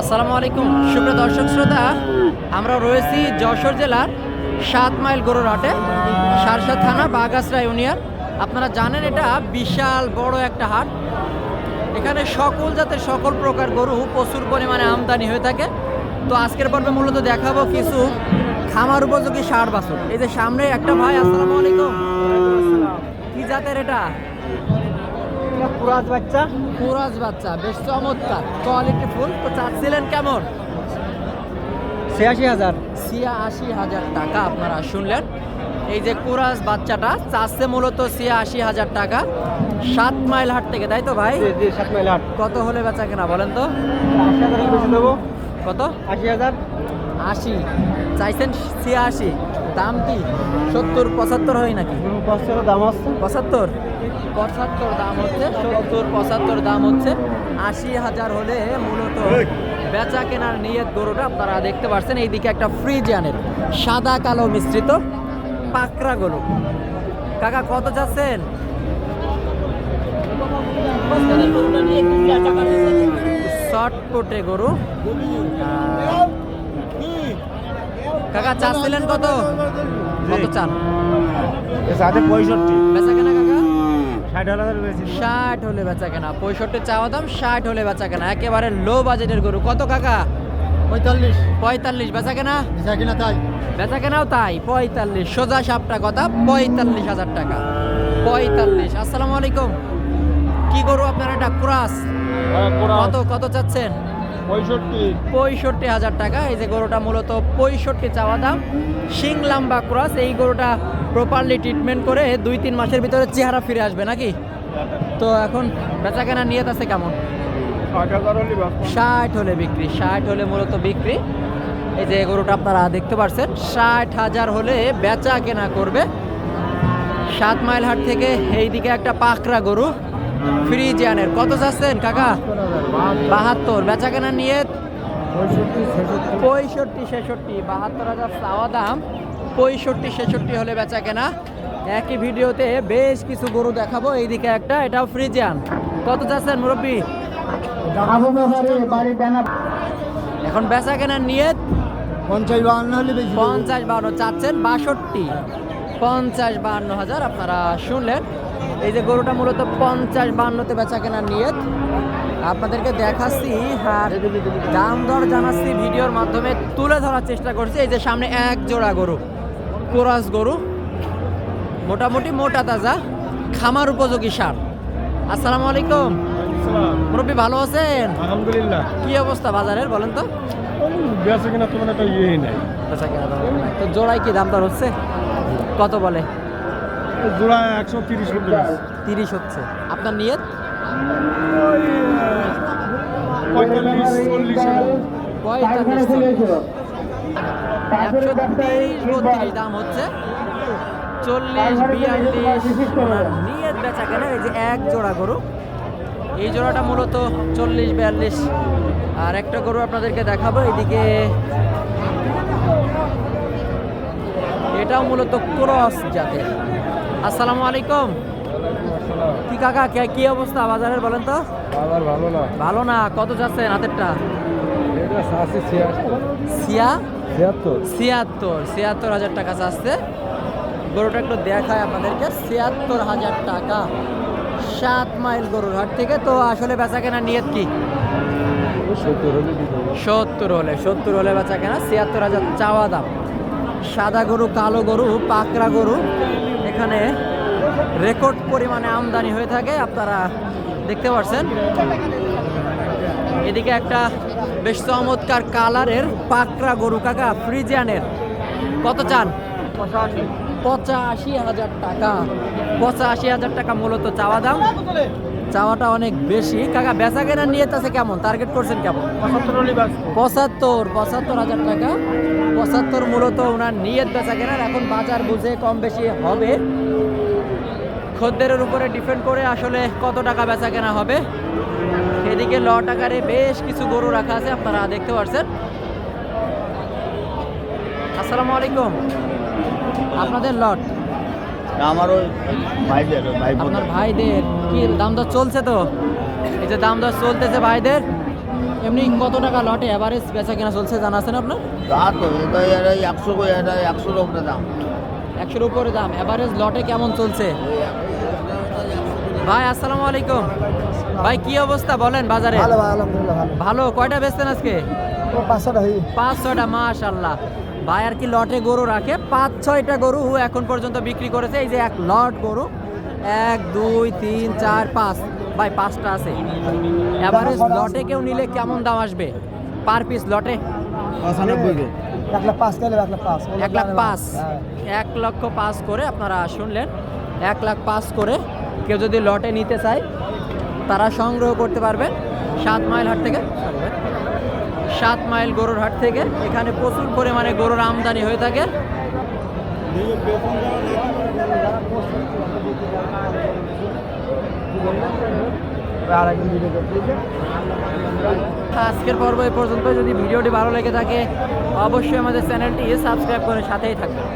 আসসালামু আলাইকুম। সুপ্রিয় দর্শক শ্রোতা, আমরা রয়েছি যশোর জেলার সাত মাইল গরুর হাটে, সারসা থানা বাগাসরা ইউনিয়ন। আপনারা জানেন এটা বিশাল বড় একটা হাট। এখানে সকল জাতের সকল প্রকার গরু প্রচুর পরিমাণে আমদানি হয়ে থাকে। তো আজকের পর্বে মূলত দেখাবো কিছু খামার উপযোগী ষাট বাছুর। এই যে সামনে একটা ভাই, আসসালামু আলাইকুম। কি জাতের এটা? পুরাজ বাচ্চা। কুরাজ বাচ্চা বেশ চমৎকার। কোয়ালিটি ফুল। তো চাচ্ছিলেন কেমন? ছিয়াশি হাজার। সিয়া আশি হাজার টাকা আপনারা শুনলেন। এই যে কুরাজ বাচ্চাটা চাচ্ছে মূলত সিয়া আশি হাজার টাকা। সাত মাইল হাট থেকে তাই তো ভাই? সাত মাইল আট কত হলে বেচা কেনা বলেন তো? কত? আশি হাজার। আশি। চাইছেন সিয়া আশি দাম কি? সত্তর পঁচাত্তর হয় নাকি? বছর দাম আসছে পঁচাত্তর? পঁচাত্তর দাম হচ্ছে সত্তর পঁচাত্তর দাম হচ্ছে। আশি হাজার হলে মূলত বেচা কেনার নিয়ত গরুটা আপনারা দেখতে পাচ্ছেন এইদিকে একটা ফ্রিজিয়ানের সাদা কালো মিশ্রিত পাকড়া গরু। কাকা কত যাচ্ছেন গরু। কাকা চাচ্ছিলেন কত? কত চান? পঁয়ষট্টি। বেচা ষাট হলে বেচা কেনা পঁয়ষট্টি চাওয়া দাম ষাট হলে বেচা কেনা একেবারে লো বাজেটের গরু। কত কাকা? পঁয়তাল্লিশ। পঁয়তাল্লিশ বেচা কেনা? বেচা কিনা তাই। বেচা কেনাও তাই পঁয়তাল্লিশ সোজা সাপটা কথা পঁয়তাল্লিশ হাজার টাকা। পঁয়তাল্লিশ আসসালামু আলাইকুম। কি গরু আপনার এটা? ক্রাস। কত কত চাচ্ছেন? পঁয়ষট্টি। পঁয়ষট্টি হাজার টাকা। এই যে গরুটা মূলত পঁয়ষট্টি চাওয়া দাম শিং লাম্বা ক্রস এই গরুটা প্রপারলি ট্রিটমেন্ট করে দুই তিন মাসের ভিতরে চেহারা ফিরে আসবে নাকি? তো এখন বেচা কেনা নিয়ত আছে কেমন? ষাট হলে বিক্রি ষাট হলে মূলত বিক্রি। এই যে গরুটা আপনারা দেখতে পাচ্ছেন ষাট হাজার হলে বেচা কেনা করবে। সাত মাইল হাট থেকে এইদিকে একটা পাকড়া গরু ফ্রিজিয়ানের। কত চাচ্ছেন কাকা? বাহাত্তর। বেচা কেনা নিয়ে পঁয়ষট্টি ছেষট্টি। পঁয়ষট্টি ছেষট্টি বাহাত্তর হাজার চাওয়া দাম। পঁয়ষট্টি, ছেষট্টি হলে বেচা কেনা। একই ভিডিওতে বেশ কিছু গরু দেখাবো। এইদিকে একটা, এটাও ফ্রিজিয়ান। কত চাচ্ছেন মুরব্বী? এখন বেচা কেনার নিয়ে পঞ্চাশ বাহান্ন হলে পঞ্চাশ বান্ন চাচ্ছেন, বাষট্টি। পঞ্চাশ বান্ন হাজার আপনারা শুনলেন। এই যে গরুটা মূলত পঞ্চাশ বান্নতে বেচা কেনার নিয়ত। আপনাদেরকে দেখাচ্ছি আর দাম দর জানাচ্ছি, ভিডিওর মাধ্যমে তুলে ধরার চেষ্টা করছি। এই যে সামনে এক জোড়া গরু। কোরাস গরু মোটামুটি মোটা তাজা খামার উপযোগী সার। আসসালামু আলাইকুম। মুরব্বী ভালো আছেন? আলহামদুলিল্লাহ। কি অবস্থা বাজারের বলেন তো? বেচা কিনা তোমার একটা ইয়েই নাই। বেচা কেনা। তো জোড়ায় কি দাম দর হচ্ছে? কত বলে? জোড়া একশো তিরিশ তিরিশ হচ্ছে। আপনার নিয়ত? পঁয়তাল্লিশ চল্লিশ। পঁয়তাল্লিশ একশো তিরিশ বত্রিশ দাম হচ্ছে। চল্লিশ বিয়াল্লিশ নিয়ত বেচা কেনা এই যে এক জোড়া গরু। এই জোড়াটা মূলত চল্লিশ বিয়াল্লিশ। আর একটা গরু আপনাদেরকে দেখাবো এদিকে এটাও মূলত ক্রস জাতের। আসসালামু আলাইকুম। কি কাকা কে- কি অবস্থা বাজারের বলেন তো? আবার ভালো না। ভালো না কত যাচ্ছেন হাতেরটা? এটা সিয়া ছিয়াত্তর? ছিয়াত্তর হাজার টাকা চাচ্ছে গরুটা একটু দেখায় আপনাদেরকে। ছিয়াত্তর হাজার টাকা। সাত মাইল গরুর হাট থেকে। তো আসলে বেচা কেনা নিয়ত কি? সত্তর হলে সত্তর হলে বেচা কেনা ছিয়াত্তর হাজার চাওয়া দাম। সাদা গরু কালো গরু পাকড়া গরু। এখানে রেকর্ড পরিমাণে আমদানি হয়ে থাকে। আপনারা দেখতে পাচ্ছেন এদিকে একটা বেশ চমৎকার কালারের পাকড়া গরু কাকা, ফ্রিজিয়ানের। কত চান? পঁচাশি হাজার টাকা। পঁচাশি হাজার টাকা মূলত চাওয়া দাম। চাওয়াটা অনেক বেশি। কাকা বেচা কেনার নিয়ত আছে কেমন? টার্গেট করছেন কেমন? পঁচাত্তর পঁচাত্তর হাজার টাকা। পঁচাত্তর মূলত ওনার নিয়ত বেচা কেনার এখন বাজার বুঝে কম বেশি হবে। খদ্দেরের উপরে ডিপেন্ড করে আসলে কত টাকা বেচা কেনা হবে? এদিকে ল টাকারে বেশ কিছু গরু রাখা আছে আপনারা দেখতে পাচ্ছেন আসসালামু আলাইকুম। আপনাদের লট আমার ওই ভাইদের আপনার ভাইদের কি দাম দর চলছে তো? এই যে দাম দর চলতেছে ভাইদের। এমনি কত টাকা লটে এভারেজ বেচা কেনা চলছে জানা আছেন আপনার? তা তো একশো একশোর উপরে দাম। একশোর উপরে দাম। এভারেজ লটে কেমন চলছে? ভাই আসসালামু আলাইকুম। ভাই কি অবস্থা বলেন বাজারে? ভালো ভাই আলহামদুলিল্লাহ ভালো। ভালো কয়টা বেচছেন আজকে? ও পাঁচশোটা হই পাঁচ ছয়টা মাশাল্লাহ ভাই আর কি লটে গরু রাখে? পাঁচ ছয়টা গরু এখন পর্যন্ত বিক্রি করেছে। এই যে এক লট গরু। এক দুই তিন চার পাঁচ। ভাই পাঁচটা আছে। এভারেজ লটে কেউ নিলে কেমন দাম আসবে? পার পিস লটে? এক লাখ পাঁচ। এক লাখ পাঁচ। এক লক্ষ পাঁচ করে আপনারা শুনলেন। এক লাখ পাঁচ করে কেউ যদি লটে নিতে চায়, তারা সংগ্রহ করতে পারবেন সাত মাইল হাট থেকে। সাত মাইল গরুর হাট থেকে। এখানে প্রচুর পরিমাণে গরুর আমদানি হয়ে থাকে। আজকের পর্ব এই পর্যন্ত যদি ভিডিওটি ভালো লেগে থাকে, অবশ্যই আমাদের চ্যানেলটি সাবস্ক্রাইব করে সাথেই থাকবেন।